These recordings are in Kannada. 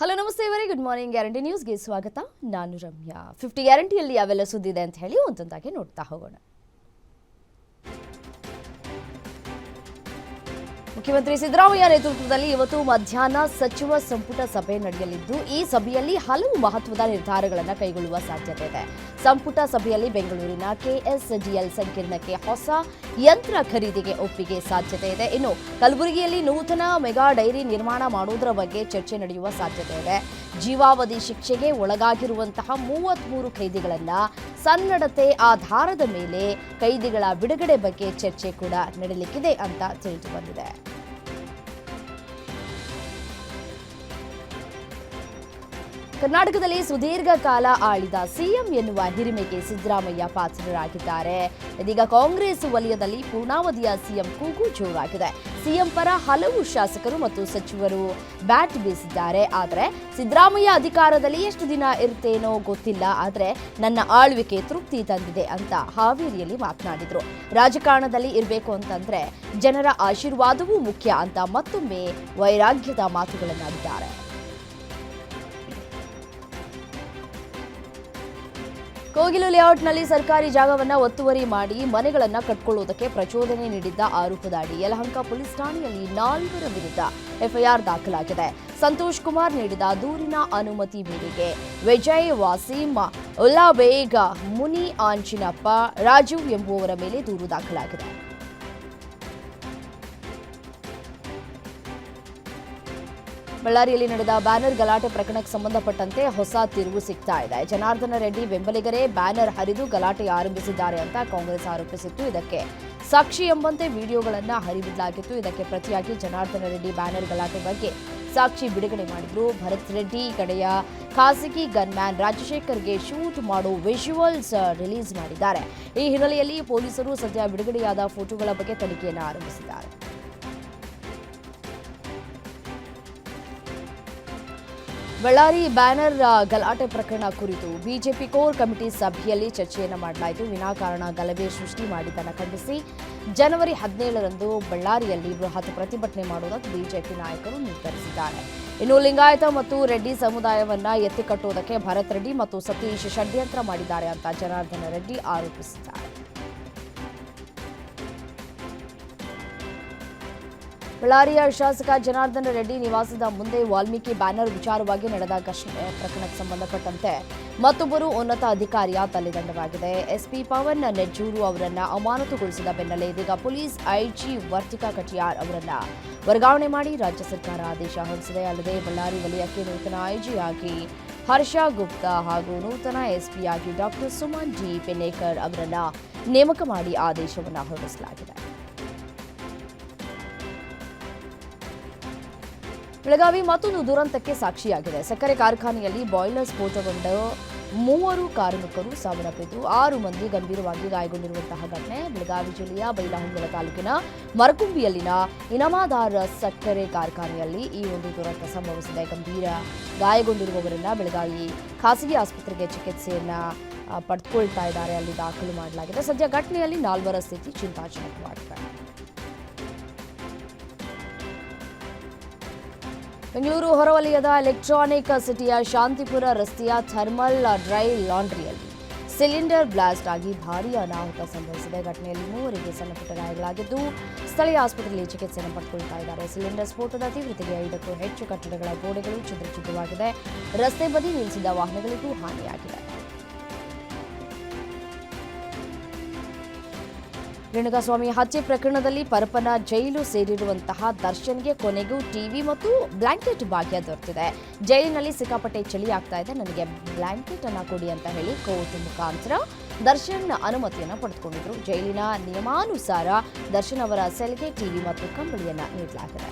ಹಲೋ ನಮಸ್ತೆ ಇವರೇ ಗುಡ್ ಮಾರ್ನಿಂಗ್ ಗ್ಯಾರಂಟಿ ನ್ಯೂಸ್ಗೆ ಸ್ವಾಗತ. ನಾನು ರಮ್ಯಾ. ಫಿಫ್ಟಿ ಗ್ಯಾರಂಟಿಯಲ್ಲಿ ಯಾವೆಲ್ಲ ಸುದ್ದಿದೆ ಅಂತ ಹೇಳಿ ಒಂದೊಂದಾಗಿ ನೋಡ್ತಾ ಹೋಗೋಣ. ಮುಖ್ಯಮಂತ್ರಿ ಸಿದ್ದರಾಮಯ್ಯ ನೇತೃತ್ವದಲ್ಲಿ ಇವತ್ತು ಮಧ್ಯಾಹ್ನ ಸಚಿವ ಸಂಪುಟ ಸಭೆ ನಡೆಯಲಿದ್ದು, ಈ ಸಭೆಯಲ್ಲಿ ಹಲವು ಮಹತ್ವದ ನಿರ್ಧಾರಗಳನ್ನು ಕೈಗೊಳ್ಳುವ ಸಾಧ್ಯತೆ ಇದೆ. ಸಂಪುಟ ಸಭೆಯಲ್ಲಿ ಬೆಂಗಳೂರಿನ ಕೆಎಸ್ಡಿಎಲ್ ಸಂಕೀರ್ಣಕ್ಕೆ ಹೊಸ ಯಂತ್ರ ಖರೀದಿಗೆ ಒಪ್ಪಿಗೆ ಸಾಧ್ಯತೆ ಇದೆ. ಇನ್ನು ಕಲಬುರಗಿಯಲ್ಲಿ ನೂತನ ಮೆಗಾ ಡೈರಿ ನಿರ್ಮಾಣ ಮಾಡುವುದರ ಬಗ್ಗೆ ಚರ್ಚೆ ನಡೆಯುವ ಸಾಧ್ಯತೆ ಇದೆ. ಜೀವಾವಧಿ ಶಿಕ್ಷೆಗೆ ಒಳಗಾಗಿರುವಂತಹ ಮೂವತ್ಮೂರು ಖೈದಿಗಳನ್ನ ಸನ್ನಡತೆ ಆಧಾರದ ಮೇಲೆ ಖೈದಿಗಳ ಬಿಡುಗಡೆ ಬಗ್ಗೆ ಚರ್ಚೆ ಕೂಡ ನಡೆಯಲಿಕ್ಕಿದೆ ಅಂತ ತಿಳಿದು ಬಂದಿದೆ. ಕರ್ನಾಟಕದಲ್ಲಿ ಸುದೀರ್ಘ ಕಾಲ ಆಳಿದ ಸಿಎಂ ಎನ್ನುವ ಹಿರಿಮೆಗೆ ಸಿದ್ದರಾಮಯ್ಯ ಪಾತ್ರರಾಗಿದ್ದಾರೆ. ಇದೀಗ ಕಾಂಗ್ರೆಸ್ ವಲಯದಲ್ಲಿ ಪೂರ್ಣಾವಧಿಯ ಸಿಎಂ ಕೂಗು ಜೋರಾಗಿದೆ. ಸಿಎಂ ಪರ ಹಲವು ಶಾಸಕರು ಮತ್ತು ಸಚಿವರು ಬ್ಯಾಟ್ ಬೀಸಿದ್ದಾರೆ. ಆದರೆ ಸಿದ್ದರಾಮಯ್ಯ ಅಧಿಕಾರದಲ್ಲಿ ಎಷ್ಟು ದಿನ ಇರುತ್ತೇನೋ ಗೊತ್ತಿಲ್ಲ. ಆದರೆ ನನ್ನ ಆಳ್ವಿಕೆ ತೃಪ್ತಿ ತಂದಿದೆ ಅಂತ ಹಾವೇರಿಯಲ್ಲಿ ಮಾತನಾಡಿದರು. ರಾಜಕಾರಣದಲ್ಲಿ ಇರಬೇಕು ಅಂತಂದ್ರೆ ಜನರ ಆಶೀರ್ವಾದವೂ ಮುಖ್ಯ ಅಂತ ಮತ್ತೊಮ್ಮೆ ವೈರಾಗ್ಯದ ಮಾತುಗಳನ್ನಾಡಿದ್ದಾರೆ. ಕೋಗಿಲು ಲೇಔಟ್ನಲ್ಲಿ ಸರ್ಕಾರಿ ಜಾಗವನ್ನ ಒತ್ತುವರಿ ಮಾಡಿ ಮನೆಗಳನ್ನ ಕಟ್ಕೊಳ್ಳುವುದಕ್ಕೆ ಪ್ರಚೋದನೆ ನೀಡಿದ್ದ ಆರೋಪದ ಅಡಿ ಯಲಹಂಕ ಪೊಲೀಸ್ ಠಾಣೆಯಲ್ಲಿ ನಾಲ್ವರ ವಿರುದ್ಧ ಎಫ್ಐಆರ್ ದಾಖಲಾಗಿದೆ. ಸಂತೋಷ್ ಕುಮಾರ್ ನೀಡಿದ ದೂರಿನ ಅನುಮತಿ ಮೇರೆಗೆ ವಿಜಯ್ ವಾಸೀಮ್ ಉಲ್ಲಾ ಬೇಗ, ಮುನಿ ಆಂಚಿನಪ್ಪ, ರಾಜೀವ್ ಎಂಬುವವರ ಮೇಲೆ ದೂರು ದಾಖಲಾಗಿದೆ. ಬಳ್ಳಾರಿಯಲ್ಲಿ ನಡೆದ ಬ್ಯಾನರ್ ಗಲಾಟೆ ಪ್ರಕರಣಕ್ಕೆ ಸಂಬಂಧಪಟ್ಟಂತೆ ಹೊಸ ತಿರುವು ಸಿಗ್ತಾ ಇದೆ. ಜನಾರ್ದನ ರೆಡ್ಡಿ, ಬೆಂಬಲಿಗರೇ ಬ್ಯಾನರ್ ಹರಿದು ಗಲಾಟೆ ಆರಂಭಿಸಿದ್ದಾರೆ ಅಂತ ಕಾಂಗ್ರೆಸ್ ಆರೋಪಿಸಿತ್ತು. ಇದಕ್ಕೆ ಸಾಕ್ಷಿ ಎಂಬಂತೆ ವಿಡಿಯೋಗಳನ್ನು ಹರಿಬಿಡಲಾಗಿತ್ತು. ಇದಕ್ಕೆ ಪ್ರತಿಯಾಗಿ ಜನಾರ್ದನ ರೆಡ್ಡಿ ಬ್ಯಾನರ್ ಗಲಾಟೆ ಬಗ್ಗೆ ಸಾಕ್ಷಿ ಬಿಡುಗಡೆ ಮಾಡಿದ್ರು ಭರತ್ ರೆಡ್ಡಿ. ಕಡೆಯ ಖಾಸಗಿ ಗನ್ಮ್ಯಾನ್ ರಾಜಶೇಖರ್ಗೆ ಶೂಟ್ ಮಾಡೋ ವಿಜುವಲ್ಸ್ ರಿಲೀಸ್ ಮಾಡಿದ್ದಾರೆ. ಈ ಹಿನ್ನೆಲೆಯಲ್ಲಿ ಪೊಲೀಸರು ಸದ್ಯ ಬಿಡುಗಡೆಯಾದ ಫೋಟೋಗಳ ಬಗ್ಗೆ ತನಿಖೆಯನ್ನು ಆರಂಭಿಸಿದ್ದಾರೆ. ಬಳ್ಳಾರಿ ಬ್ಯಾನರ್ ಗಲಾಟೆ ಪ್ರಕರಣ ಕುರಿತು ಬಿಜೆಪಿ ಕೋರ್ ಕಮಿಟಿ ಸಭೆಯಲ್ಲಿ ಚರ್ಚೆಯನ್ನು ಮಾಡಲಾಯಿತು. ವಿನಾಕಾರಣ ಗಲಭೆ ಸೃಷ್ಟಿ ಮಾಡಿದ್ದನ್ನು ಖಂಡಿಸಿ ಜನವರಿ ಹದಿನೇಳರಂದು ಬಳ್ಳಾರಿಯಲ್ಲಿ ಬೃಹತ್ ಪ್ರತಿಭಟನೆ ಮಾಡುವುದಕ್ಕೆ ಬಿಜೆಪಿ ನಾಯಕರು ನಿರ್ಧರಿಸಿದ್ದಾರೆ. ಇನ್ನು ಲಿಂಗಾಯತ ಮತ್ತು ರೆಡ್ಡಿ ಸಮುದಾಯವನ್ನ ಎತ್ತಿಕಟ್ಟುವುದಕ್ಕೆ ಭರತ್ ರೆಡ್ಡಿ ಮತ್ತು ಸತೀಶ್ ಷಡ್ಯಂತ್ರ ಮಾಡಿದ್ದಾರೆ ಅಂತ ಜನಾರ್ದನ ರೆಡ್ಡಿ ಆರೋಪಿಸಿದ್ದಾರೆ. ಬಳ್ಳಾರಿಯ ಶಾಸಕ ಜನಾರ್ದನ ರೆಡ್ಡಿ ನಿವಾಸದ ಮುಂದೆ ವಾಲ್ಮೀಕಿ ಬ್ಯಾನರ್ ವಿಚಾರವಾಗಿ ನಡೆದ ಘರ್ಷಣೆ ಪ್ರಕರಣಕ್ಕೆ ಸಂಬಂಧಪಟ್ಟಂತೆ ಮತ್ತೊಬ್ಬರು ಉನ್ನತ ಅಧಿಕಾರಿಯ ತಲೆದಂಡವಾಗಿದೆ ಎಸ್ಪಿ ಪವನ್ ನೆಜ್ಜೂರು ಅವರನ್ನು ಅಮಾನತುಗೊಳಿಸಿದ ಬೆನ್ನಲ್ಲೇ ಇದೀಗ ಪೊಲೀಸ್ ಐಜಿ ವರ್ತಿಕಾ ಕಟಿಯಾರ್ ಅವರನ್ನ ವರ್ಗಾವಣೆ ಮಾಡಿ ರಾಜ್ಯ ಸರ್ಕಾರ ಆದೇಶ ಹೊರಡಿಸಿದೆ. ಅಲ್ಲದೆ ಬಳ್ಳಾರಿ ವಲಯಕ್ಕೆ ನೂತನ ಐಜಿಯಾಗಿ ಹರ್ಷ ಗುಪ್ತಾ ಹಾಗೂ ನೂತನ ಎಸ್ಪಿಯಾಗಿ ಡಾಕ್ಟರ್ ಸುಮನ್ ಜಿ ಪೆನ್ನೇಕರ್ ಅವರನ್ನ ನೇಮಕ ಮಾಡಿ ಆದೇಶವನ್ನು ಹೊರಡಿಸಲಾಗಿದೆ. ಬೆಳಗಾವಿ ಮತ್ತೊಂದು ದುರಂತಕ್ಕೆ ಸಾಕ್ಷಿಯಾಗಿದೆ. ಸಕ್ಕರೆ ಕಾರ್ಖಾನೆಯಲ್ಲಿ ಬಾಯ್ಲರ್ ಸ್ಫೋಟಗೊಂಡ ಮೂವರು ಕಾರ್ಮಿಕರು ಸಾವನ್ನಪ್ಪಿದ್ದು, ಆರು ಮಂದಿ ಗಂಭೀರವಾಗಿ ಗಾಯಗೊಂಡಿರುವಂತಹ ಘಟನೆ. ಬೆಳಗಾವಿ ಜಿಲ್ಲೆಯ ಬೈಲಹೊಂಗಲ ತಾಲೂಕಿನ ಮರಕುಂಬಿಯಲ್ಲಿನ ಇನಮಾದಾರ ಸಕ್ಕರೆ ಕಾರ್ಖಾನೆಯಲ್ಲಿ ಈ ಒಂದು ದುರಂತ ಸಂಭವಿಸಿದೆ. ಗಂಭೀರ ಗಾಯಗೊಂಡಿರುವವರನ್ನ ಬೆಳಗಾವಿ ಖಾಸಗಿ ಆಸ್ಪತ್ರೆಗೆ ಚಿಕಿತ್ಸೆಯನ್ನ ಪಡೆದುಕೊಳ್ತಾ ಇದ್ದಾರೆ. ಅಲ್ಲಿ ದಾಖಲು ಮಾಡಲಾಗಿದೆ. ಸದ್ಯ ಘಟನೆಯಲ್ಲಿ ನಾಲ್ವರ ಸ್ಥಿತಿ ಚಿಂತಾಜನಕವಾಗಿದೆ. ಬೆಂಗಳೂರು ಹೊರವಲಯದ ಎಲೆಕ್ಟ್ರಾನಿಕ್ ಸಿಟಿಯ ಶಾಂತಿಪುರ ರಸ್ತೆಯ ಥರ್ಮಲ್ ಡ್ರೈ ಲಾಂಡ್ರಿಯಲ್ಲಿ ಸಿಲಿಂಡರ್ ಬ್ಲಾಸ್ಟ್ ಆಗಿ ಭಾರೀ ಅನಾಹುತ ಸಂಭವಿಸಿದೆ. ಘಟನೆಯಲ್ಲಿ ಮೂವರಿಗೆ ಸಣ್ಣಪುಟ್ಟ ಗಾಯಗಳಾಗಿದ್ದು, ಸ್ಥಳೀಯ ಆಸ್ಪತ್ರೆಯಲ್ಲಿ ಚಿಕಿತ್ಸೆಯನ್ನು ಪಡೆದುಕೊಳ್ತಾ ಇದ್ದಾರೆ. ಸಿಲಿಂಡರ್ ಸ್ಫೋಟದ ತೀವ್ರತೆಗೆ ಐದಕ್ಕೂ ಹೆಚ್ಚು ಕಟ್ಟಡಗಳ ಗೋಡೆಗಳು ಛಿದ್ರ ಛಿದ್ರವಾಗಿದೆ. ರಸ್ತೆ ಬದಿ ನಿಲ್ಲಿಸಿದ ವಾಹನಗಳಿಗೂ ಹಾನಿಯಾಗಿದೆ. ರೇಣುಕಾಸ್ವಾಮಿ ಹತ್ಯೆ ಪ್ರಕರಣದಲ್ಲಿ ಪರಪನ ಜೈಲು ಸೇರಿರುವಂತಹ ದರ್ಶನ್ಗೆ ಕೊನೆಗೂ ಟಿವಿ ಮತ್ತು ಬ್ಲಾಂಕೆಟ್ ಭಾಗ್ಯ ದೊರೆತಿದೆ. ಜೈಲಿನಲ್ಲಿ ಸಿಕ್ಕಾಪಟ್ಟೆ ಚಳಿ ಆಗ್ತಾ ಇದೆ. ನನಗೆ ಬ್ಲಾಂಕೆಟ್ ಅನ್ನ ಕೊಡಿ ಅಂತ ಹೇಳಿ ಕೋರ್ಟ್ ಮುಖಾಂತರ ದರ್ಶನ್ ಅನುಮತಿಯನ್ನ ಪಡೆದುಕೊಂಡಿದ್ರು. ಜೈಲಿನ ನಿಯಮಾನುಸಾರ ದರ್ಶನ್ ಅವರ ಸೆಲ್ಗೆ ಟಿವಿ ಮತ್ತು ಕಂಬಳಿಯನ್ನ ನೀಡಲಾಗಿದೆ.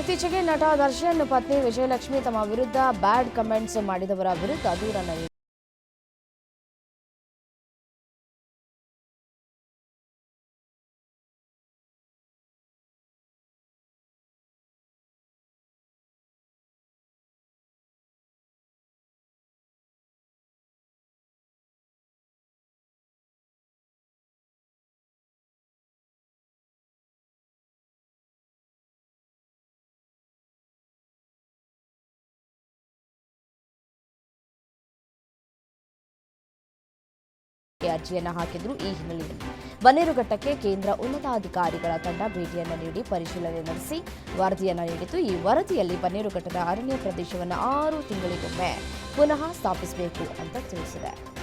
ಇತ್ತೀಚೆಗೆ ನಟ ದರ್ಶನ್ ಪತ್ನಿ ವಿಜಯಲಕ್ಷ್ಮಿ ತಮ್ಮ ವಿರುದ್ಧ ಬ್ಯಾಡ್ ಕಮೆಂಟ್ಸ್ ಮಾಡಿದವರ ವಿರುದ್ಧ ದೂರನ್ನು ಅರ್ಜಿಯನ್ನು ಹಾಕಿದ್ರು ಈ ಹಿನ್ನೆಲೆಯಲ್ಲಿ. ಬನ್ನೇರುಘಟ್ಟಕ್ಕೆ ಕೇಂದ್ರ ಉನ್ನತಾಧಿಕಾರಿಗಳ ತಂಡ ಭೇಟಿಯನ್ನು ನೀಡಿ ಪರಿಶೀಲನೆ ನಡೆಸಿ ವರದಿಯನ್ನು ನೀಡಿತು. ಈ ವರದಿಯಲ್ಲಿ ಬನ್ನೇರುಘಟ್ಟದ ಅರಣ್ಯ ಪ್ರದೇಶವನ್ನು ಆರು ತಿಂಗಳಿಗೊಮ್ಮೆ ಪುನಃ ಸ್ಥಾಪಿಸಬೇಕು ಅಂತ ತಿಳಿಸಿದೆ.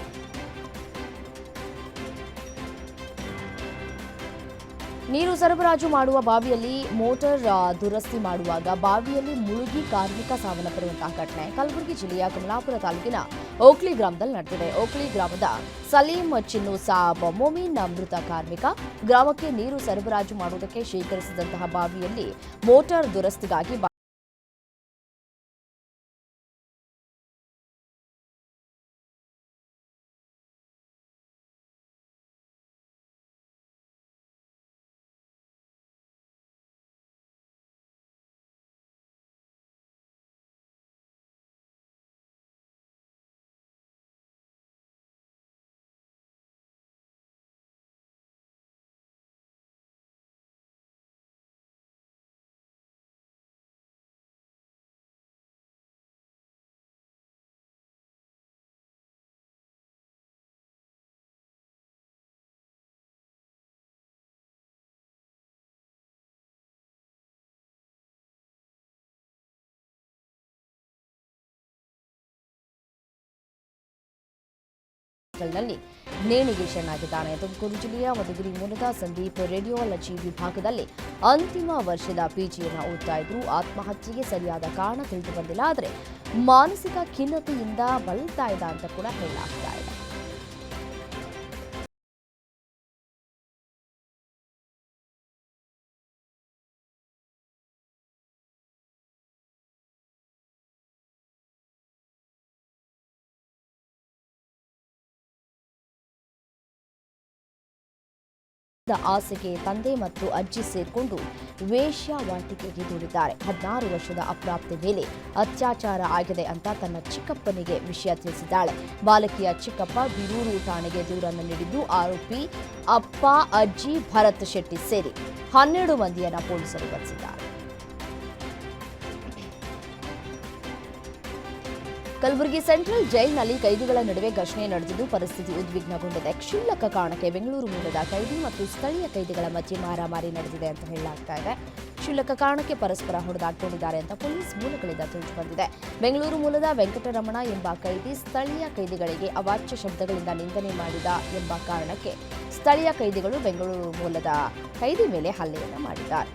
ನೀರು ಸರಬರಾಜು ಮಾಡುವ ಬಾವಿಯಲ್ಲಿ ಮೋಟಾರ್ ದುರಸ್ತಿ ಮಾಡುವಾಗ ಬಾವಿಯಲ್ಲಿ ಮುಳುಗಿ ಕಾರ್ಮಿಕ ಸಾವನ್ನಪ್ಪಿರುವಂತಹ ಘಟನೆ ಕಲಬುರಗಿ ಜಿಲ್ಲೆಯ ಕಮಲಾಪುರ ತಾಲೂಕಿನ ಓಕ್ಲಿ ಗ್ರಾಮದಲ್ಲಿ ನಡೆದಿದೆ. ಓಕ್ಲಿ ಗ್ರಾಮದ ಸಲೀಂ ಚಿನ್ನು ಸಾಬ್ ಮೊಮಿನ್ ಮೃತ ಕಾರ್ಮಿಕ ಗ್ರಾಮಕ್ಕೆ ನೀರು ಸರಬರಾಜು ಮಾಡುವುದಕ್ಕೆ ಶೇಖರಿಸಿದಂತಹ ಬಾವಿಯಲ್ಲಿ ಮೋಟಾರ್ ದುರಸ್ತಿಗಾಗಿ ನಲ್ಲಿ ನೇಣಿಗೆ ಶರಣಾಗಿದ್ದಾನೆ. ತುಮಕೂರು ಜಿಲ್ಲೆಯ ಮಧುಗಿರಿ ಮೂಲದ ಸಂದೀಪ್ ರೇಡಿಯೋಲಜಿ ವಿಭಾಗದಲ್ಲಿ ಅಂತಿಮ ವರ್ಷದ ಪಿಜಿಯನ್ನು ಓದ್ತಾ ಇದ್ರು. ಆತ್ಮಹತ್ಯೆಗೆ ಸರಿಯಾದ ಕಾರಣ ತಿಳಿದು ಬಂದಿಲ್ಲ ಆದರೆ ಮಾನಸಿಕ ಖಿನ್ನತೆಯಿಂದ ಬಳಲ್ತಾ ಇದ್ದ ಅಂತ ಕೂಡ ಹೇಳಲಾಗ್ತಾ ಇದೆ. ಆಸೆಗೆ ತಂದೆ ಮತ್ತು ಅಜ್ಜಿ ಸೇರಿಕೊಂಡು ವೇಶ್ಯಾವಾಟಿಕೆಗೆ ದೂಡಿದ್ದಾರೆ ಹದಿನಾರು ವರ್ಷದ ಅಪ್ರಾಪ್ತಿ ಮೇಲೆ ಅತ್ಯಾಚಾರ ಆಗಿದೆ ಅಂತ ತನ್ನ ಚಿಕ್ಕಪ್ಪನಿಗೆ ವಿಷಯ ತಿಳಿಸಿದ್ದಾಳೆ. ಬಾಲಕಿಯ ಚಿಕ್ಕಪ್ಪ ಬೀರೂರು ಠಾಣೆಗೆ ದೂರನ್ನು ನೀಡಿದ್ದು ಆರೋಪಿ ಅಪ್ಪ, ಅಜ್ಜಿ ಭರತ್ ಶೆಟ್ಟಿ ಸೇರಿ ಹನ್ನೆರಡು ಮಂದಿಯನ್ನು ಪೊಲೀಸರು ಬಂಧಿಸಿದ್ದಾರೆ. ಕಲಬುರಗಿ ಸೆಂಟ್ರಲ್ ಜೈಲ್ನಲ್ಲಿ ಕೈದಿಗಳ ನಡುವೆ ಘರ್ಷಣೆ ನಡೆದಿದ್ದು ಪರಿಸ್ಥಿತಿ ಉದ್ವಿಗ್ನಗೊಂಡಿದೆ. ಕ್ಷುಲ್ಲಕ ಕಾರಣಕ್ಕೆ ಬೆಂಗಳೂರು ಮೂಲದ ಕೈದಿ ಮತ್ತು ಸ್ಥಳೀಯ ಕೈದಿಗಳ ಮಧ್ಯೆ ಮಾರಾಮಾರಿ ನಡೆದಿದೆ ಅಂತ ಹೇಳಲಾಗ್ತಾ ಇದೆ. ಕ್ಷುಲ್ಲಕ ಕಾರಣಕ್ಕೆ ಪರಸ್ಪರ ಹೊಡೆದಾಡಿಕೊಂಡಿದ್ದಾರೆ ಅಂತ ಪೊಲೀಸ್ ಮೂಲಗಳಿಂದ ತಿಳಿದು ಬಂದಿದೆ. ಬೆಂಗಳೂರು ಮೂಲದ ವೆಂಕಟರಮಣ ಎಂಬ ಕೈದಿ ಸ್ಥಳೀಯ ಕೈದಿಗಳಿಗೆ ಅವಾಚ್ಯ ಶಬ್ದಗಳಿಂದ ನಿಂದನೆ ಮಾಡಿದ ಎಂಬ ಕಾರಣಕ್ಕೆ ಸ್ಥಳೀಯ ಕೈದಿಗಳು ಬೆಂಗಳೂರು ಮೂಲದ ಕೈದಿ ಮೇಲೆ ಹಲ್ಲೆಯನ್ನು ಮಾಡಿದ್ದಾರೆ.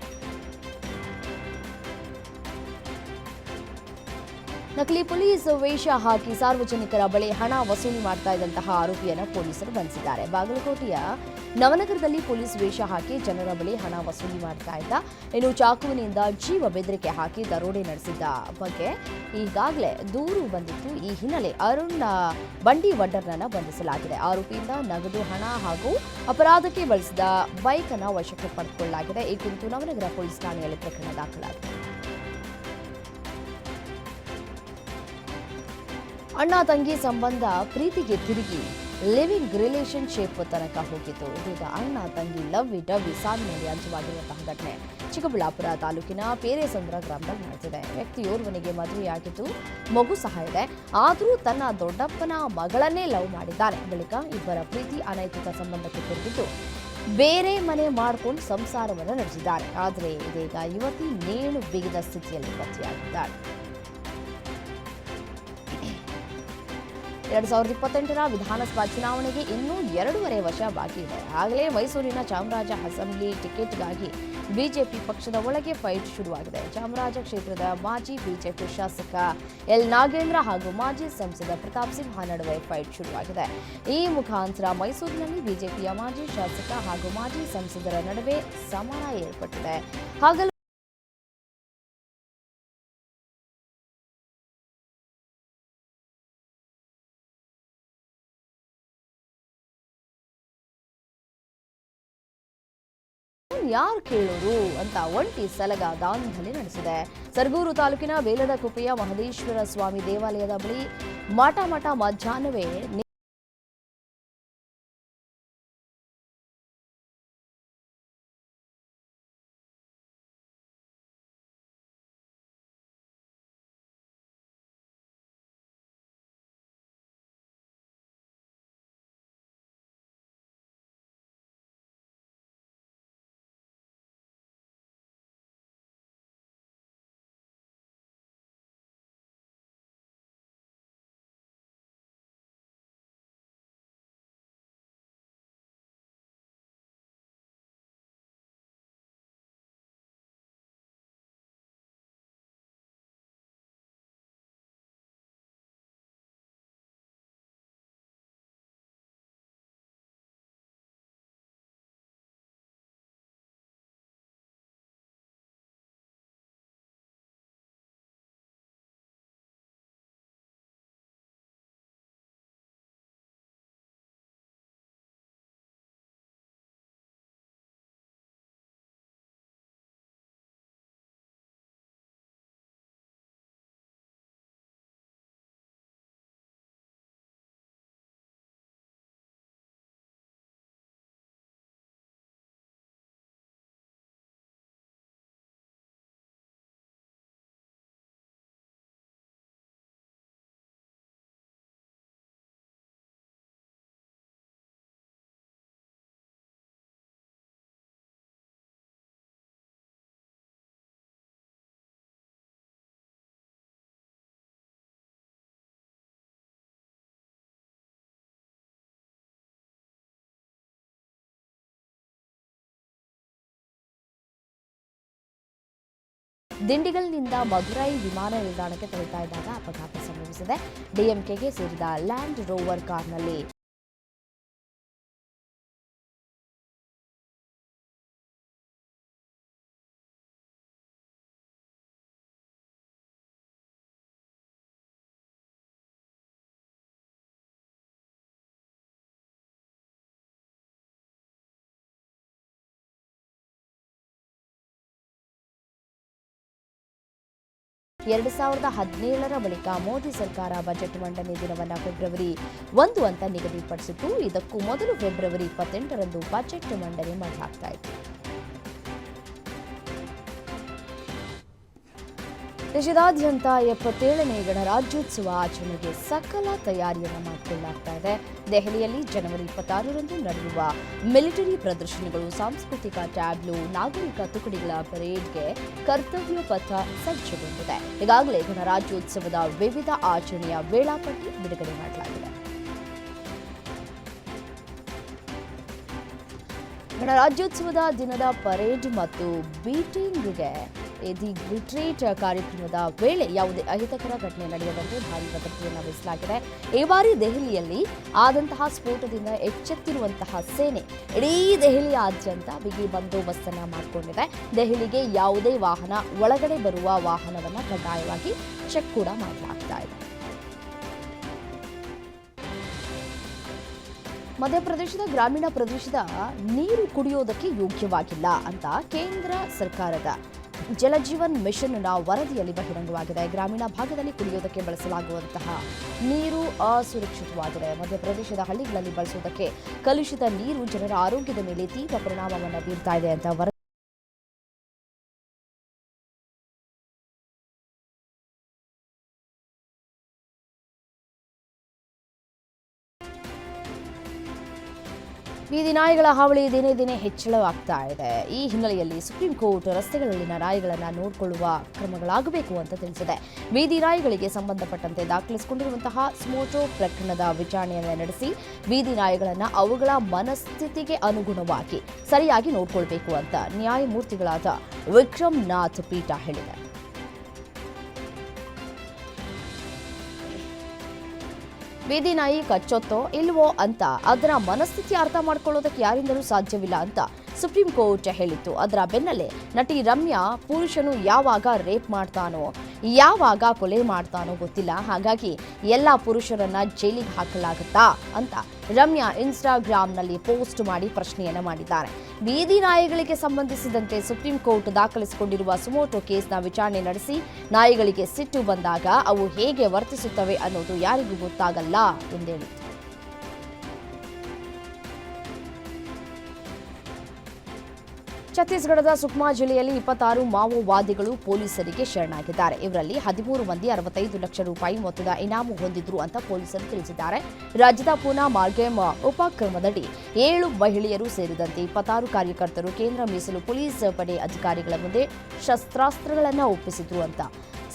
ನಕಲಿ ಪೊಲೀಸ್ ವೇಷ ಹಾಕಿ ಸಾರ್ವಜನಿಕರ ಬಳಿ ಹಣ ವಸೂಲಿ ಮಾಡ್ತಾ ಇದ್ದಂತಹ ಆರೋಪಿಯನ್ನು ಪೊಲೀಸರು ಬಂಧಿಸಿದ್ದಾರೆ. ಬಾಗಲಕೋಟೆಯ ನವನಗರದಲ್ಲಿ ಪೊಲೀಸ್ ವೇಷ ಹಾಕಿ ಜನರ ಬಳಿ ಹಣ ವಸೂಲಿ ಮಾಡ್ತಾ ಇದ್ದ. ಇನ್ನು ಚಾಕುವಿನಿಂದ ಜೀವ ಬೆದರಿಕೆ ಹಾಕಿ ದರೋಡೆ ನಡೆಸಿದ್ದ ಬಗ್ಗೆ ಈಗಾಗಲೇ ದೂರು ಬಂದಿತ್ತು. ಈ ಹಿನ್ನೆಲೆ ಅರುಣ್, ಬಂಡಿ ವಡ್ಡರ್ನನ್ನು ಬಂಧಿಸಲಾಗಿದೆ. ಆರೋಪಿಯಿಂದ ನಗದು ಹಣ ಹಾಗೂ ಅಪರಾಧಕ್ಕೆ ಬಳಸಿದ ಬೈಕ್ ಅನ್ನು ವಶಕ್ಕೆ ಪಡೆದುಕೊಳ್ಳಲಾಗಿದೆ. ಈ ಕುರಿತು ನವನಗರ ಪೊಲೀಸ್ ಠಾಣೆಯಲ್ಲಿ ಪ್ರಕರಣ ದಾಖಲಾಗಿದೆ. ಅಣ್ಣ ತಂಗಿ ಸಂಬಂಧ ಪ್ರೀತಿಗೆ ತಿರುಗಿ ಲಿವಿಂಗ್ ರಿಲೇಶನ್ಶಿಪ್ ತನಕ ಹೋಗಿತ್ತು ಇದೀಗ ಅಣ್ಣ ತಂಗಿ ಲವ್ವಿ ಡವ್ವಿ ಸಾಧನೆಯಲ್ಲಿ ಅಂಚವಾಗಿರುವಂತಹ ಘಟನೆ ಚಿಕ್ಕಬಳ್ಳಾಪುರ ತಾಲೂಕಿನ ಪೇರೆಸಂದ್ರ ಗ್ರಾಮದಲ್ಲಿ ನಡೆದಿದೆ. ವ್ಯಕ್ತಿಯೋರ್ವನಿಗೆ ಮದುವೆಯಾಗಿದ್ದು ಮಗು ಸಹ ಇದೆ. ಆದರೂ ತನ್ನ ದೊಡ್ಡಪ್ಪನ ಮಗಳನ್ನೇ ಲವ್ ಮಾಡಿದ್ದಾನೆ. ಬಳಿಕ ಇಬ್ಬರ ಪ್ರೀತಿ ಅನೈತಿಕ ಸಂಬಂಧಕ್ಕೆ ತಿರುಗಿದ್ದು ಬೇರೆ ಮನೆ ಮಾಡ್ಕೊಂಡು ಸಂಸಾರವನ್ನು ನಡೆಸಿದ್ದಾರೆ. ಆದರೆ ಇದೀಗ ಯುವತಿ ನೇಣು ಬಿಗಿದ ಸ್ಥಿತಿಯಲ್ಲಿ ಪತ್ತೆಯಾಗಿದ್ದಾಳೆ. ಎರಡ್ ಸಾವಿರದ ಇಪ್ಪತ್ತೆಂಟರ ವಿಧಾನಸಭಾ ಚುನಾವಣೆಗೆ ಇನ್ನೂ ಎರಡೂವರೆ ವರ್ಷ ಬಾಕಿ ಇದೆ. ಆಗಲೇ ಮೈಸೂರಿನ ಚಾಮರಾಜ ಅಸೆಂಬ್ಲಿ ಟಿಕೆಟ್ಗಾಗಿ ಬಿಜೆಪಿ ಪಕ್ಷದ ಒಳಗೆ ಫೈಟ್ ಶುರುವಾಗಿದೆ. ಚಾಮರಾಜ ಕ್ಷೇತ್ರದ ಮಾಜಿ ಬಿಜೆಪಿ ಶಾಸಕ ಎಲ್ ನಾಗೇಂದ್ರ ಹಾಗೂ ಮಾಜಿ ಸಂಸದ ಪ್ರತಾಪ್ ಸಿಂಹ ನಡುವೆ ಫೈಟ್ ಶುರುವಾಗಿದೆ. ಈ ಮುಖಾಂತರ ಮೈಸೂರಿನಲ್ಲಿ ಬಿಜೆಪಿಯ ಮಾಜಿ ಶಾಸಕ ಹಾಗೂ ಮಾಜಿ ಸಂಸದರ ನಡುವೆ ಸಮರ ಏರ್ಪಟ್ಟಿದೆ. ಹಾಗಲೂ ಯಾರು ಕೇಳೋರು ಅಂತ ಒಂಟಿ ಸಲಗ ದಾಂಧಲೆ ನಡೆಸಿದೆ. ಸರ್ಗೂರು ತಾಲೂಕಿನ ವೇಲದ ಕುಪ್ಪೆಯ ಮಹದೇಶ್ವರ ಸ್ವಾಮಿ ದೇವಾಲಯದ ಬಳಿ ಮಾಟ ಮಠ ಮಧ್ಯಾಹ್ನವೇ ದಿಂಡಿಗಲ್ನಿಂದ ಮಧುರೈ ವಿಮಾನ ನಿಲ್ದಾಣಕ್ಕೆ ತೆರಳುತ್ತಾ ಇದ್ದಾಗ ಅಪಘಾತ ಸಂಭವಿಸಿದೆ. ಡಿಎಂಕೆಗೆ ಸೇರಿದ ಲ್ಯಾಂಡ್ ರೋವರ್ ಕಾರ್ನಲ್ಲಿ ಎರಡು ಸಾವಿರದ ಹದಿನೇಳರ ಬಳಿಕ ಮೋದಿ ಸರ್ಕಾರ ಬಜೆಟ್ ಮಂಡನೆ ದಿನವನ್ನು ಫೆಬ್ರವರಿ ಒಂದು ಅಂತ ನಿಗದಿಪಡಿಸಿತು ಇದಕ್ಕೂ ಮೊದಲು ಫೆಬ್ರವರಿ ಇಪ್ಪತ್ತೆಂಟರಂದು ಬಜೆಟ್ ಮಂಡನೆ ಮಾಡಲಾಗ್ತಾ ಇತ್ತು. ದೇಶದಾದ್ಯಂತ ಎಪ್ಪತ್ತೇಳನೇ ಗಣರಾಜ್ಯೋತ್ಸವ ಆಚರಣೆಗೆ ಸಕಲ ತಯಾರಿಯನ್ನು ಮಾಡಿಕೊಳ್ಳಲಾಗ್ತಾ ಇದೆ. ದೆಹಲಿಯಲ್ಲಿ ಜನವರಿ ಇಪ್ಪತ್ತಾರರಂದು ನಡೆಯುವ ಮಿಲಿಟರಿ ಪ್ರದರ್ಶನಗಳು, ಸಾಂಸ್ಕೃತಿಕ ಟ್ಯಾಬ್ಲು, ನಾಗರಿಕ ತುಕಡಿಗಳ ಪರೇಡ್ಗೆ ಕರ್ತವ್ಯ ಪಥ ಸಜ್ಜುಗೊಂಡಿದೆ. ಈಗಾಗಲೇ ಗಣರಾಜ್ಯೋತ್ಸವದ ವಿವಿಧ ಆಚರಣೆಯ ವೇಳಾಪಟ್ಟಿ ಬಿಡುಗಡೆ ಮಾಡಲಾಗಿದೆ. ಗಣರಾಜ್ಯೋತ್ಸವದ ದಿನದ ಪರೇಡ್ ಮತ್ತು ಬೀಟಿಂಗ್ಗೆ ದಿ ರಿಟ್ರೀಟ್ ಕಾರ್ಯಕ್ರಮದ ವೇಳೆ ಯಾವುದೇ ಅಹಿತಕರ ಘಟನೆ ನಡೆಯದಂತೆ ಭಾರಿ ಭದ್ರತೆಯನ್ನು ವಹಿಸಲಾಗಿದೆ. ಈ ಬಾರಿ ದೆಹಲಿಯಲ್ಲಿ ಆದಂತಹ ಸ್ಫೋಟದಿಂದ ಎಚ್ಚೆತ್ತಿರುವಂತಹ ಸೇನೆ ಇಡೀ ದೆಹಲಿಯಾದ್ಯಂತ ಬಿಗಿ ಬಂದೋಬಸ್ತನ್ನು ಮಾಡಿಕೊಂಡಿದೆ. ದೆಹಲಿಗೆ ಯಾವುದೇ ವಾಹನ ಒಳಗಡೆ ಬರುವ ವಾಹನವನ್ನು ಕಡ್ಡಾಯವಾಗಿ ಚೆಕ್ ಕೂಡ ಮಾಡಲಾಗ್ತಾ ಇದೆ. ಮಧ್ಯಪ್ರದೇಶದ ಗ್ರಾಮೀಣ ಪ್ರದೇಶದ ನೀರು ಕುಡಿಯೋದಕ್ಕೆ ಯೋಗ್ಯವಾಗಿಲ್ಲ ಅಂತ ಕೇಂದ್ರ ಸರ್ಕಾರದ ಜಲಜೀವನ್ ಮಿಷನ್ನ ವರದಿಯಲ್ಲಿ ಬಹಿರಂಗವಾಗಿದೆ. ಗ್ರಾಮೀಣ ಭಾಗದಲ್ಲಿ ಕುಡಿಯುವುದಕ್ಕೆ ಬಳಸಲಾಗುವಂತಹ ನೀರು ಅಸುರಕ್ಷಿತವಾಗಿದೆ. ಮಧ್ಯಪ್ರದೇಶದ ಹಳ್ಳಿಗಳಲ್ಲಿ ಬಳಸುವುದಕ್ಕೆ ಕಲುಷಿತ ನೀರು ಜನರ ಆರೋಗ್ಯದ ಮೇಲೆ ತೀವ್ರ ಪರಿಣಾಮವನ್ನು ಬೀರ್ತಾ ಇದೆ ಅಂತ ಬೀದಿ ನಾಯಿಗಳ ಹಾವಳಿ ದಿನೇ ದಿನೇ ಹೆಚ್ಚಳವಾಗ್ತಾ ಇದೆ. ಈ ಹಿನ್ನೆಲೆಯಲ್ಲಿ ಸುಪ್ರೀಂ ಕೋರ್ಟ್ ರಸ್ತೆಗಳಲ್ಲಿನ ನಾಯಿಗಳನ್ನು ನೋಡಿಕೊಳ್ಳುವ ಕ್ರಮಗಳಾಗಬೇಕು ಅಂತ ತಿಳಿಸಿದೆ. ಬೀದಿ ನಾಯಿಗಳಿಗೆ ಸಂಬಂಧಪಟ್ಟಂತೆ ದಾಖಲಿಸಿಕೊಂಡಿರುವಂತಹ ಸ್ಮೋಟೋ ಪ್ರಕರಣದ ವಿಚಾರಣೆಯನ್ನು ನಡೆಸಿ ಬೀದಿ ನಾಯಿಗಳನ್ನು ಅವುಗಳ ಮನಸ್ಥಿತಿಗೆ ಅನುಗುಣವಾಗಿ ಸರಿಯಾಗಿ ನೋಡಿಕೊಳ್ಬೇಕು ಅಂತ ನ್ಯಾಯಮೂರ್ತಿಗಳಾದ ವಿಕ್ರಮ್ ನಾಥ್ ಪೀಠ ಹೇಳಿದೆ. ಬೀದಿ ನಾಯಿ ಕಚ್ಚೊತ್ತೋ ಇಲ್ವೋ ಅಂತ ಅದರ ಮನಸ್ಥಿತಿ ಅರ್ಥ ಮಾಡ್ಕೊಳ್ಳೋದಕ್ಕೆ ಯಾರಿಂದಲೂ ಸಾಧ್ಯವಿಲ್ಲ ಅಂತ ಸುಪ್ರೀಂ ಕೋರ್ಟ್ ಹೇಳಿತ್ತು. ಅದರ ಬೆನ್ನಲ್ಲೇ ನಟಿ ರಮ್ಯಾ ಪುರುಷನು ಯಾವಾಗ ರೇಪ್ ಮಾಡ್ತಾನೋ, ಯಾವಾಗ ಕೊಲೆ ಮಾಡ್ತಾನೋ ಗೊತ್ತಿಲ್ಲ. ಹಾಗಾಗಿ ಎಲ್ಲ ಪುರುಷರನ್ನ ಜೈಲಿಗೆ ಹಾಕಲಾಗುತ್ತಾ ಅಂತ ರಮ್ಯಾ ಇನ್ಸ್ಟಾಗ್ರಾಂನಲ್ಲಿ ಪೋಸ್ಟ್ ಮಾಡಿ ಪ್ರಶ್ನೆಯನ್ನ ಮಾಡಿದ್ದಾರೆ. ಬೀದಿ ನಾಯಿಗಳಿಗೆ ಸಂಬಂಧಿಸಿದಂತೆ ಸುಪ್ರೀಂ ಕೋರ್ಟ್ ದಾಖಲಿಸಿಕೊಂಡಿರುವ ಸುಮೋಟೋ ಕೇಸ್ನ ವಿಚಾರಣೆ ನಡೆಸಿ ನಾಯಿಗಳಿಗೆ ಸಿಟ್ಟು ಬಂದಾಗ ಅವು ಹೇಗೆ ವರ್ತಿಸುತ್ತವೆ ಅನ್ನೋದು ಯಾರಿಗೂ ಗೊತ್ತಾಗಲ್ಲ ಎಂದೇಳಿತು ಛತ್ತೀಸ್ಗಢದ ಸುಕ್ಮಾ ಜಿಲ್ಲೆಯಲ್ಲಿ ಇಪ್ಪತ್ತಾರು ಮಾವೋವಾದಿಗಳು ಪೊಲೀಸರಿಗೆ ಶರಣಾಗಿದ್ದಾರೆ. ಇವರಲ್ಲಿ ಹದಿಮೂರು ಮಂದಿ ಅರವತ್ತೈದು ಲಕ್ಷ ರೂಪಾಯಿ ಮೊತ್ತದ ಇನಾಮು ಹೊಂದಿದ್ರು ಅಂತ ಪೊಲೀಸರು ತಿಳಿಸಿದ್ದಾರೆ. ರಾಜ್ಯದ ಪೂನಾ ಮಾರ್ಗೇಮ್ ಉಪಕ್ರಮದಡಿ ಏಳು ಮಹಿಳೆಯರು ಸೇರಿದಂತೆ ಇಪ್ಪತ್ತಾರು ಕಾರ್ಯಕರ್ತರು ಕೇಂದ್ರ ಮೀಸಲು ಪೊಲೀಸ್ ಪಡೆ ಅಧಿಕಾರಿಗಳ ಮುಂದೆ ಶಸ್ತ್ರಾಸ್ತ್ರಗಳನ್ನು ಒಪ್ಪಿಸಿದ್ರು ಅಂತ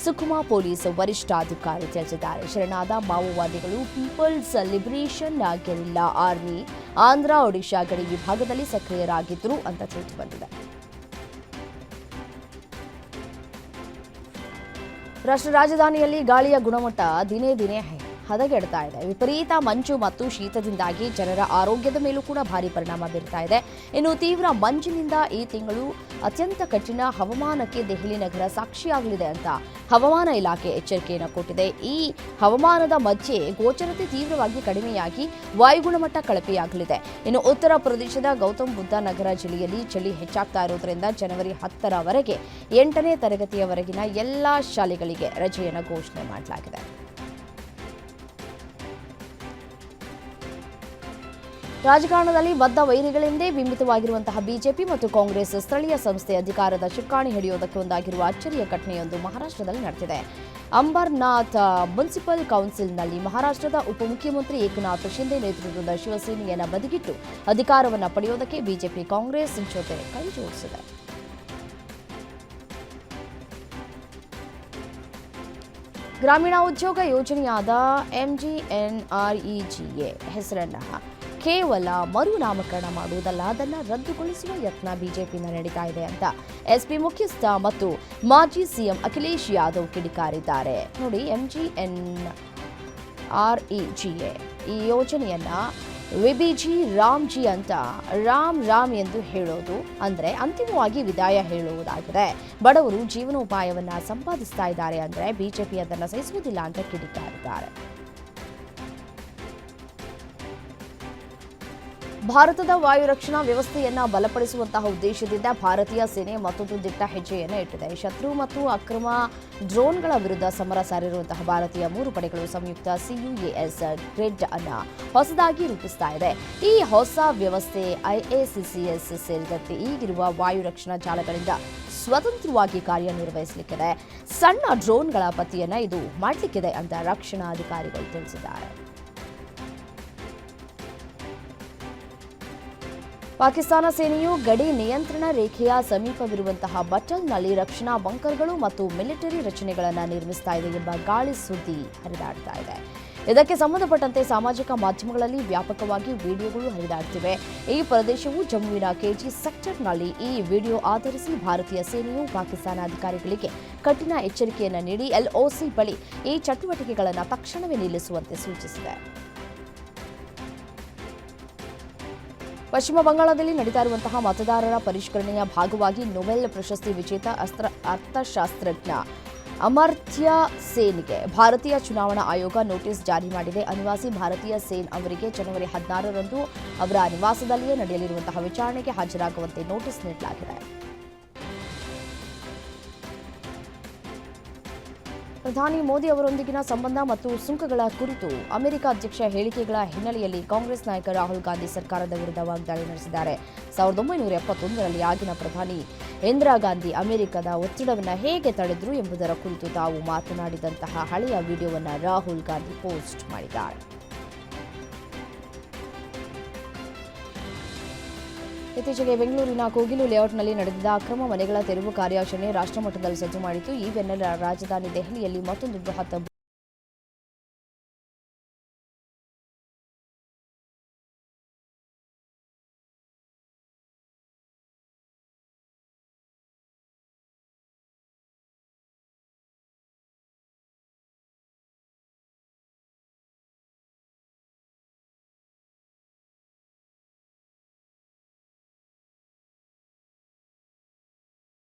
ಸುಕುಮಾ ಪೊಲೀಸ್ ವರಿಷ್ಠಾಧಿಕಾರಿ ತಿಳಿಸಿದ್ದಾರೆ ಶರಣಾದ ಮಾವೋವಾದಿಗಳು people's liberation guerrilla army Andhra Odisha ಗಡಿ ವಿಭಾಗದಲ್ಲಿ ಸಕ್ರಿಯರಾಗಿದ್ದರು ಅಂತ ತಿಳಿದು ಬಂದಿದೆ. ರಾಷ್ಟ್ರ ರಾಜಧಾನಿಯಲ್ಲಿ ಗಾಳಿಯ ಗುಣಮಟ್ಟ ದಿನೇ ದಿನೇ ಹದಗೆಡ್ತಾ ಇದೆ. ವಿಪರೀತ ಮಂಜು ಮತ್ತು ಶೀತದಿಂದಾಗಿ ಜನರ ಆರೋಗ್ಯದ ಮೇಲೂ ಕೂಡ ಭಾರಿ ಪರಿಣಾಮ ಬೀರ್ತಾ ಇದೆ. ಇನ್ನು ತೀವ್ರ ಮಂಜಿನಿಂದ ಈ ತಿಂಗಳು ಅತ್ಯಂತ ಕಠಿಣ ಹವಾಮಾನಕ್ಕೆ ದೆಹಲಿ ನಗರ ಸಾಕ್ಷಿಯಾಗಲಿದೆ ಅಂತ ಹವಾಮಾನ ಇಲಾಖೆ ಎಚ್ಚರಿಕೆಯನ್ನು ಕೊಟ್ಟಿದೆ. ಈ ಹವಾಮಾನದ ಮಧ್ಯೆ ಗೋಚರತೆ ತೀವ್ರವಾಗಿ ಕಡಿಮೆಯಾಗಿ ವಾಯುಗುಣಮಟ್ಟ ಕಳಪೆಯಾಗಲಿದೆ. ಇನ್ನು ಉತ್ತರ ಪ್ರದೇಶದ ಗೌತಮ್ ಬುದ್ಧ ನಗರ ಜಿಲ್ಲೆಯಲ್ಲಿ ಚಳಿ ಹೆಚ್ಚಾಗ್ತಾ ಇರುವುದರಿಂದ ಜನವರಿ ಹತ್ತರವರೆಗೆ ಎಂಟನೇ ತರಗತಿಯವರೆಗಿನ ಎಲ್ಲ ಶಾಲೆಗಳಿಗೆ ರಜೆಯನ್ನು ಘೋಷಣೆ ಮಾಡಲಾಗಿದೆ. ರಾಜಕಾರಣದಲ್ಲಿ ಬದ್ಧ ವೈರಿಗಳೆಂದೇ ಬಿಂಬಿತವಾಗಿರುವಂತಹ ಬಿಜೆಪಿ ಮತ್ತು ಕಾಂಗ್ರೆಸ್ ಸ್ಥಳೀಯ ಸಂಸ್ಥೆ ಅಧಿಕಾರದ ಚುಕ್ಕಾಣಿ ಹಿಡಿಯುವುದಕ್ಕೆ ಒಂದಾಗಿರುವ ಅಚ್ಚರಿಯ ಘಟನೆಯೊಂದು ಮಹಾರಾಷ್ಟ್ರದಲ್ಲಿ ನಡೆದಿದೆ. ಅಂಬರ್ನಾಥ್ ಮುನ್ಸಿಪಲ್ ಕೌನ್ಸಿಲ್ನಲ್ಲಿ ಮಹಾರಾಷ್ಟ್ರದ ಉಪಮುಖ್ಯಮಂತ್ರಿ ಏಕನಾಥ್ ಶಿಂದೆ ನೇತೃತ್ವದ ಶಿವಸೇನೆಯನ್ನು ಬದಿಗಿಟ್ಟು ಅಧಿಕಾರವನ್ನು ಪಡೆಯುವುದಕ್ಕೆ ಬಿಜೆಪಿ ಕಾಂಗ್ರೆಸ್ ಜೊತೆ ಕೈ ಜೋಡಿಸಿದೆ ಗ್ರಾಮೀಣ ಉದ್ಯೋಗ ಯೋಜನೆಯಾದ ಎಂಜಿಎನ್ಆರ್ಇಜಿಎ ಹೆಸರನ್ನ ಕೇವಲ ಮರುನಾಮಕರಣ ಮಾಡುವುದಲ್ಲ, ಅದನ್ನು ರದ್ದುಗೊಳಿಸುವ ಯತ್ನ ಬಿಜೆಪಿಯಿಂದ ನಡೀತಾ ಇದೆ ಅಂತ ಎಸ್ಪಿ ಮುಖ್ಯಸ್ಥ ಮತ್ತು ಮಾಜಿ ಸಿಎಂ ಅಖಿಲೇಶ್ ಯಾದವ್ ಕಿಡಿಕಾರಿದ್ದಾರೆ. ನೋಡಿ ಎಂಜಿಎನ್ ಆರ್ಇಜಿಎ ಈ ಯೋಜನೆಯನ್ನ ವಿಬಿಜಿ ರಾಮ್ಜಿ ಅಂತ ರಾಮ್ ರಾಮ್ ಎಂದು ಹೇಳೋದು ಅಂದ್ರೆ ಅಂತಿಮವಾಗಿ ವಿದಾಯ ಹೇಳುವುದಾಗಿದೆ. ಬಡವರು ಜೀವನೋಪಾಯವನ್ನ ಸಂಪಾದಿಸ್ತಾ ಇದ್ದಾರೆ ಅಂದ್ರೆ ಬಿಜೆಪಿ ಅದನ್ನು ಸಹಿಸುವುದಿಲ್ಲ ಅಂತ ಕಿಡಿಕಾರಿದ್ದಾರೆ. ಭಾರತದ ವಾಯು ರಕ್ಷಣಾ ವ್ಯವಸ್ಥೆಯನ್ನು ಬಲಪಡಿಸುವಂತಹ ಉದ್ದೇಶದಿಂದ ಭಾರತೀಯ ಸೇನೆ ಮತ್ತೊಂದು ದಿಟ್ಟ ಹೆಜ್ಜೆಯನ್ನು ಇಟ್ಟಿದೆ. ಶತ್ರು ಮತ್ತು ಅಕ್ರಮ ಡ್ರೋನ್ಗಳ ವಿರುದ್ಧ ಸಮರ ಸಾರಿರುವಂತಹ ಭಾರತೀಯ ಮೂರು ಪಡೆಗಳು ಸಂಯುಕ್ತ ಸಿಯುಎಎಸ್ ಗ್ರಿಡ್ ಅನ್ನು ಹೊಸದಾಗಿ ರೂಪಿಸ್ತಾ ಇದೆ. ಈ ಹೊಸ ವ್ಯವಸ್ಥೆ ಐಎಸಿಸಿಎಸ್ ಸೇರಿದಂತೆ ಈಗಿರುವ ವಾಯು ರಕ್ಷಣಾ ಜಾಲಗಳಿಂದ ಸ್ವತಂತ್ರವಾಗಿ ಕಾರ್ಯನಿರ್ವಹಿಸಲಿಕ್ಕಿದೆ. ಸಣ್ಣ ಡ್ರೋನ್ಗಳ ಪತಿಯನ್ನು ಇದು ಮಾಡಲಿಕ್ಕಿದೆ ಅಂತ ರಕ್ಷಣಾ ಅಧಿಕಾರಿಗಳು ತಿಳಿಸಿದ್ದಾರೆ. ಪಾಕಿಸ್ತಾನ ಸೇನೆಯು ಗಡಿ ನಿಯಂತ್ರಣ ರೇಖೆಯ ಸಮೀಪವಿರುವಂತಹ ಬಟಲ್ನಲ್ಲಿ ರಕ್ಷಣಾ ಬಂಕರ್ಗಳು ಮತ್ತು ಮಿಲಿಟರಿ ರಚನೆಗಳನ್ನು ನಿರ್ಮಿಸ್ತಾ ಇದೆ ಎಂಬ ಗಾಳಿ ಸುದ್ದಿ ಹರಿದಾಡ್ತಾ ಇದೆ. ಇದಕ್ಕೆ ಸಂಬಂಧಪಟ್ಟಂತೆ ಸಾಮಾಜಿಕ ಮಾಧ್ಯಮಗಳಲ್ಲಿ ವ್ಯಾಪಕವಾಗಿ ವಿಡಿಯೋಗಳು ಹರಿದಾಡ್ತಿವೆ. ಈ ಪ್ರದೇಶವು ಜಮ್ಮುವಿನ ಕೆಜಿ ಸೆಕ್ಟರ್ನಲ್ಲಿ ಈ ವಿಡಿಯೋ ಆಧರಿಸಿ ಭಾರತೀಯ ಸೇನೆಯು ಪಾಕಿಸ್ತಾನ ಅಧಿಕಾರಿಗಳಿಗೆ ಕಠಿಣ ಎಚ್ಚರಿಕೆಯನ್ನು ನೀಡಿ ಎಲ್ಒಸಿ ಬಳಿ ಈ ಚಟುವಟಿಕೆಗಳನ್ನು ತಕ್ಷಣವೇ ನಿಲ್ಲಿಸುವಂತೆ ಸೂಚಿಸಿದೆ. ಪಶ್ಚಿಮ ಬಂಗಾಳದಲ್ಲಿ ನಡೀತಾ ಇರುವಂತಹ ಮತದಾರರ ಪರಿಷ್ಕರಣೆಯ ಭಾಗವಾಗಿ ನೊಬೆಲ್ ಪ್ರಶಸ್ತಿ ವಿಜೇತ ಅಸ್ತ್ರ ಅರ್ಥಶಾಸ್ತ್ರಜ್ಞ ಅಮರ್ತ್ಯ ಸೇನ್ಗೆ ಭಾರತೀಯ ಚುನಾವಣಾ ಆಯೋಗ ನೋಟಿಸ್ ಜಾರಿ ಮಾಡಿದೆ. ಅನಿವಾಸಿ ಭಾರತೀಯ ಸೇನ್ ಅವರಿಗೆ ಜನವರಿ ಹದಿನಾರರಂದು ಅವರ ನಿವಾಸದಲ್ಲಿಯೇ ನಡೆಯಲಿರುವಂತಹ ವಿಚಾರಣೆಗೆ ಹಾಜರಾಗುವಂತೆ ನೋಟಿಸ್ ನೀಡಲಾಗಿದೆ. ಪ್ರಧಾನಿ ಮೋದಿ ಅವರೊಂದಿಗಿನ ಸಂಬಂಧ ಮತ್ತು ಸುಂಕಗಳ ಕುರಿತು ಅಮೆರಿಕ ಅಧ್ಯಕ್ಷ ಹೇಳಿಕೆಗಳ ಹಿನ್ನೆಲೆಯಲ್ಲಿ ಕಾಂಗ್ರೆಸ್ ನಾಯಕ ರಾಹುಲ್ ಗಾಂಧಿ ಸರ್ಕಾರದ ವಿರುದ್ಧ ವಾಗ್ದಾಳಿ ನಡೆಸಿದ್ದಾರೆ. ಸಾವಿರದ ಒಂಬೈನೂರ ಎಪ್ಪತ್ತೊಂದರಲ್ಲಿ ಆಗಿನ ಪ್ರಧಾನಿ ಇಂದಿರಾ ಗಾಂಧಿ ಅಮೆರಿಕದ ಒತ್ತಡವನ್ನು ಹೇಗೆ ತಡೆದ್ರು ಎಂಬುದರ ಕುರಿತು ತಾವು ಮಾತನಾಡಿದಂತಹ ಹಳೆಯ ವಿಡಿಯೋವನ್ನು ರಾಹುಲ್ ಗಾಂಧಿ ಪೋಸ್ಟ್ ಮಾಡಿದ್ದಾರೆ. ಇತ್ತೀಚೆಗೆ ಬೆಂಗಳೂರಿನ ಕೋಗಿಲು ಲೇಔಟ್ನಲ್ಲಿ ನಡೆದಿದ್ದ ಅಕ್ರಮ ಮನೆಗಳ ತೆರವು ಕಾರ್ಯಾಚರಣೆ ರಾಷ್ಟ್ರಮಟ್ಟದಲ್ಲಿ ಸಜ್ಜು ಮಾಡಿತ್ತು. ಈ ಬೆನ್ನಲ್ಲ ರಾಜಧಾನಿ ದೆಹಲಿಯಲ್ಲಿ ಮತ್ತೊಂದು ಬೃಹತ್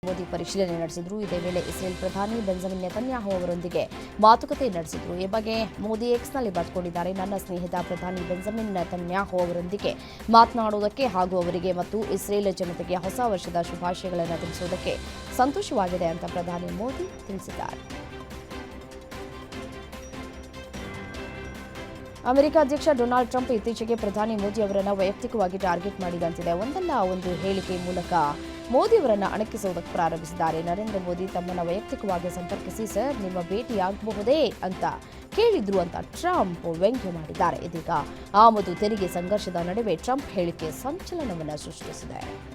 ಮೋದಿ ಪರಿಶೀಲನೆ ನಡೆಸಿದ್ರು. ಇದೇ ವೇಳೆ ಇಸ್ರೇಲ್ ಪ್ರಧಾನಿ ಬೆಂಜಮಿನ್ ನೆತನ್ಯಾಹು ಅವರೊಂದಿಗೆ ಮಾತುಕತೆ ನಡೆಸಿದ್ರು. ಈ ಬಗ್ಗೆ ಮೋದಿ ಎಕ್ಸ್ನಲ್ಲಿ ಬರೆದುಕೊಂಡಿದ್ದಾರೆ. ನನ್ನ ಸ್ನೇಹಿತ ಪ್ರಧಾನಿ ಬೆಂಜಮಿನ್ ನೆತನ್ಯಾಹು ಅವರೊಂದಿಗೆ ಮಾತನಾಡುವುದಕ್ಕೆ ಹಾಗೂ ಅವರಿಗೆ ಮತ್ತು ಇಸ್ರೇಲ್ ಜನತೆಗೆ ಹೊಸ ವರ್ಷದ ಶುಭಾಶಯಗಳನ್ನು ತಿಳಿಸುವುದಕ್ಕೆ ಸಂತೋಷವಾಗಿದೆ ಅಂತ ಪ್ರಧಾನಿ ಮೋದಿ ತಿಳಿಸಿದ್ದಾರೆ. ಅಮೆರಿಕ ಅಧ್ಯಕ್ಷ ಡೊನಾಲ್ಡ್ ಟ್ರಂಪ್ ಇತ್ತೀಚೆಗೆ ಪ್ರಧಾನಿ ಮೋದಿ ಅವರನ್ನು ವೈಯಕ್ತಿಕವಾಗಿ ಟಾರ್ಗೆಟ್ ಮಾಡಿದಂತಿದೆ. ಒಂದಲ್ಲ, ಒಂದು ಹೇಳಿಕೆ ಮೂಲಕ ಮೋದಿ ಅವರನ್ನು ಅಣಕಿಸುವುದಕ್ಕೆ ಪ್ರಾರಂಭಿಸಿದ್ದಾರೆ. ನರೇಂದ್ರ ಮೋದಿ ತಮ್ಮನ್ನು ವೈಯಕ್ತಿಕವಾಗಿ ಸಂಪರ್ಕಿಸಿ, ಸರ್, ನಿಮ್ಮ ಭೇಟಿಯಾಗಬಹುದೇ? ಅಂತ ಕೇಳಿದ್ರು ಅಂತ ಟ್ರಂಪ್ ವ್ಯಂಗ್ಯ ಮಾಡಿದ್ದಾರೆ. ಇದೀಗ ಆಮದು ತೆರಿಗೆ ಸಂಘರ್ಷದ ನಡುವೆ ಟ್ರಂಪ್ ಹೇಳಿಕೆ ಸಂಚಲನವನ್ನು ಸೃಷ್ಟಿಸಿದೆ.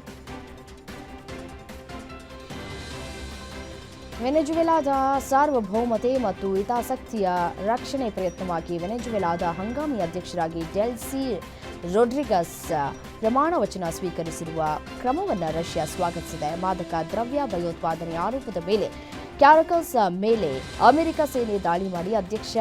ವೆನೆಜುವೆಲಾದ ಸಾರ್ವಭೌಮತೆ ಮತ್ತು ಹಿತಾಸಕ್ತಿಯ ರಕ್ಷಣೆ ಪ್ರಯತ್ನವಾಗಿ ವೆನೆಜುವೆಲಾದ ಹಂಗಾಮಿ ಅಧ್ಯಕ್ಷರಾಗಿ ಡೆಲ್ಸಿ ರೊಡ್ರಿಗಸ್ ಪ್ರಮಾಣ ವಚನ ಸ್ವೀಕರಿಸಿರುವ ಕ್ರಮವನ್ನು ರಷ್ಯಾ ಸ್ವಾಗತಿಸಿದೆ. ಮಾದಕ ದ್ರವ್ಯ ಭಯೋತ್ಪಾದನೆ ಆರೋಪದ ಮೇಲೆ ಕ್ಯಾರಕಸ್ ಮೇಲೆ ಅಮೆರಿಕ ಸೇನೆ ದಾಳಿ ಮಾಡಿ ಅಧ್ಯಕ್ಷ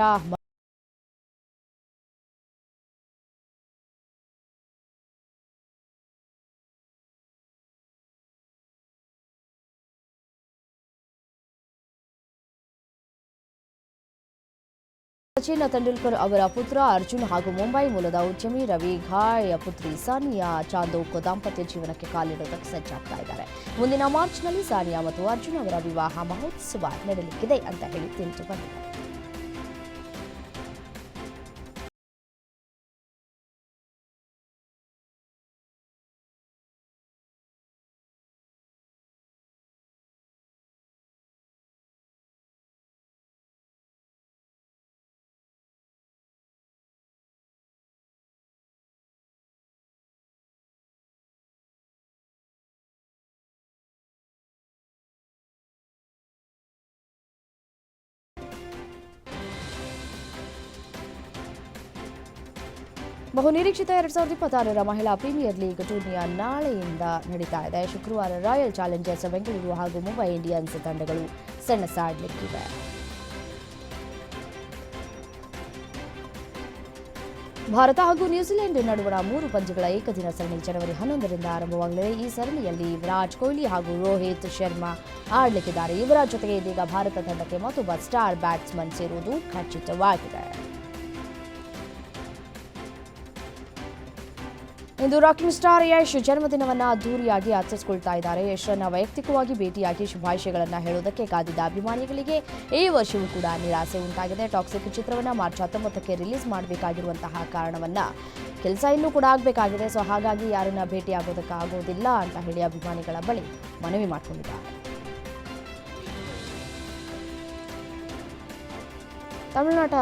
ಸಚಿನ್ ತೆಂಡೂಲ್ಕರ್ ಅವರ ಪುತ್ರ ಅರ್ಜುನ್ ಹಾಗೂ ಮುಂಬೈ ಮೂಲದ ಉದ್ಯಮಿ ರವಿ ಘಾಯ ಪುತ್ರಿ ಸಾನಿಯಾ ಚಾಂದೋಕ್ ದಾಂಪತ್ಯ ಜೀವನಕ್ಕೆ ಕಾಲಿಡುವುದಕ್ಕೆ ಸಜ್ಜಾಗ್ತಾ ಇದ್ದಾರೆ. ಮುಂದಿನ ಮಾರ್ಚ್ನಲ್ಲಿ ಸಾನಿಯಾ ಮತ್ತು ಅರ್ಜುನ್ ಅವರ ವಿವಾಹ ಮಹೋತ್ಸವ ನಡೆಯಲಿಕ್ಕಿದೆ ಅಂತ ಹೇಳಿ ತಿಳಿದು ಬಂದಿದೆ ಬಹುನಿರೀಕ್ಷಿತ ಎರಡ್ ಸಾವಿರದ ಇಪ್ಪತ್ತಾರರ ಮಹಿಳಾ ಪ್ರೀಮಿಯರ್ ಲೀಗ್ ಟೂರ್ನಿಯ ನಾಳೆಯಿಂದ ನಡೀತಾ ಇದೆ. ಶುಕ್ರವಾರ ರಾಯಲ್ ಚಾಲೆಂಜರ್ಸ್ ಬೆಂಗಳೂರು ಹಾಗೂ ಮುಂಬೈ ಇಂಡಿಯನ್ಸ್ ತಂಡಗಳು ಸೆಣಸಾಡಲಿಕ್ಕಿವೆ. ಭಾರತ ಹಾಗೂ ನ್ಯೂಜಿಲೆಂಡ್ ನಡುವಣ ಮೂರು ಪಂದ್ಯಗಳ ಏಕದಿನ ಸರಣಿ ಜನವರಿ ಹನ್ನೊಂದರಿಂದ ಆರಂಭವಾಗಲಿದೆ. ಈ ಸರಣಿಯಲ್ಲಿ ವಿರಾಟ್ ಕೊಹ್ಲಿ ಹಾಗೂ ರೋಹಿತ್ ಶರ್ಮಾ ಆಡಲಿಕ್ಕಿದ್ದಾರೆ. ಇವರ ಜೊತೆಗೆ ಇದೀಗ ಭಾರತ ತಂಡಕ್ಕೆ ಮತ್ತೊಬ್ಬ ಸ್ಟಾರ್ ಬ್ಯಾಟ್ಸ್ಮನ್ ಸೇರುವುದು ಖಚಿತವಾಗಿದೆ. ಇಂದು ರಾಕಿಂಗ್ ಸ್ಟಾರ್ ಯಶ್ ಜನ್ಮದಿನವನ್ನು ಅದ್ದೂರಿಯಾಗಿ ಆಚರಿಸಿಕೊಳ್ತಾ ಇದ್ದಾರೆ. ಯಶ್ರನ್ನ ವೈಯಕ್ತಿಕವಾಗಿ ಭೇಟಿಯಾಗಿ ಶುಭಾಶಯಗಳನ್ನು ಹೇಳೋದಕ್ಕೆ ಕಾದಿದ್ದ ಅಭಿಮಾನಿಗಳಿಗೆ ಈ ವರ್ಷವೂ ಕೂಡ ನಿರಾಸೆ ಉಂಟಾಗಿದೆ. ಟಾಕ್ಸಿಕ್ ಚಿತ್ರವನ್ನು ಮಾರ್ಚ್ ಹತ್ತೊಂಬತ್ತಕ್ಕೆ ರಿಲೀಸ್ ಮಾಡಬೇಕಾಗಿರುವಂತಹ ಕಾರಣವನ್ನು ಕೆಲಸ ಇನ್ನೂ ಕೂಡ ಆಗಬೇಕಾಗಿದೆ. ಸೊ ಹಾಗಾಗಿ ಯಾರನ್ನ ಭೇಟಿಯಾಗೋದಕ್ಕಾಗೋದಿಲ್ಲ ಅಂತ ಹೇಳಿ ಅಭಿಮಾನಿಗಳ ಬಳಿ ಮನವಿ ಮಾಡಿಕೊಂಡಿದ್ದಾರೆ. ತಮಿಳುನಾಟ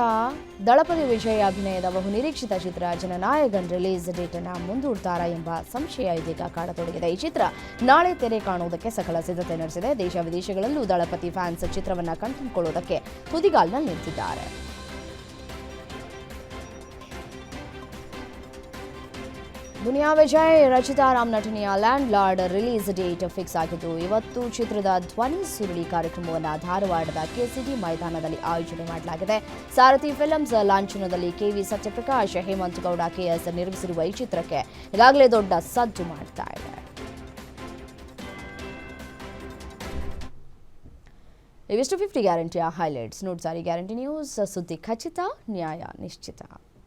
ದಳಪತಿ ವಿಜಯ್ ಅಭಿನಯದ ಬಹುನಿರೀಕ್ಷಿತ ಚಿತ್ರ ಜನನಾಯಕನ್ ರಿಲೀಸ್ ಡೇಟ್ ಅನ್ನು ಮುಂದೂಡ್ತಾರಾ ಎಂಬ ಸಂಶಯ ಇದೀಗ ಕಾಡತೊಡಗಿದೆ. ಈ ಚಿತ್ರ ನಾಳೆ ತೆರೆ ಕಾಣುವುದಕ್ಕೆ ಸಕಲ ಸಿದ್ಧತೆ ನಡೆಸಿದೆ. ದೇಶ ವಿದೇಶಗಳಲ್ಲೂ ದಳಪತಿ ಫ್ಯಾನ್ಸ್ ಚಿತ್ರವನ್ನು ಕಣ್ತುಂಬಿಕೊಳ್ಳುವುದಕ್ಕೆ ತುದಿಗಾಲ್ನಲ್ಲಿ ನಿಂತಿದ್ದಾರೆ. ದುನಿಯಾ ವಿಜಯ್, ರಚಿತಾ ರಾಮ್ ನಟನೆಯ landlord release date fix ಆಗಿದ್ದು, ಇವತ್ತು ಚಿತ್ರದ ಧ್ವನಿ ಸುರುಳಿ ಕಾರ್ಯಕ್ರಮವನ್ನು ಧಾರವಾಡದ ಕೆಸಿಡಿ ಮೈದಾನದಲ್ಲಿ ಆಯೋಜನೆ ಮಾಡಲಾಗಿದೆ. ಸಾರಥಿ ಫಿಲ್ಮ್ಸ್ ಲಾಂಛನದಲ್ಲಿ ಕೆವಿ ಸತ್ಯಪ್ರಕಾಶ್, ಹೇಮಂತ್ ಗೌಡ, ಕೆಎಸ್ ನಿರ್ಮಿಸಿರುವ ಈ ಚಿತ್ರಕ್ಕೆ ಈಗಾಗಲೇ ದೊಡ್ಡ ಸದ್ದು ಮಾಡ್ತಾ ಇದೆ. ಇವಿಷ್ಟು ಫಿಫ್ಟಿ ಗ್ಯಾರಂಟಿಯ ಹೈಲೈಟ್ಸ್. ನೋಡ್ಸಾರಿ ಗ್ಯಾರಂಟಿ ನ್ಯೂಸ್. ಸುದ್ದಿ ಖಚಿತ, ನ್ಯಾಯ ನಿಶ್ಚಿತ.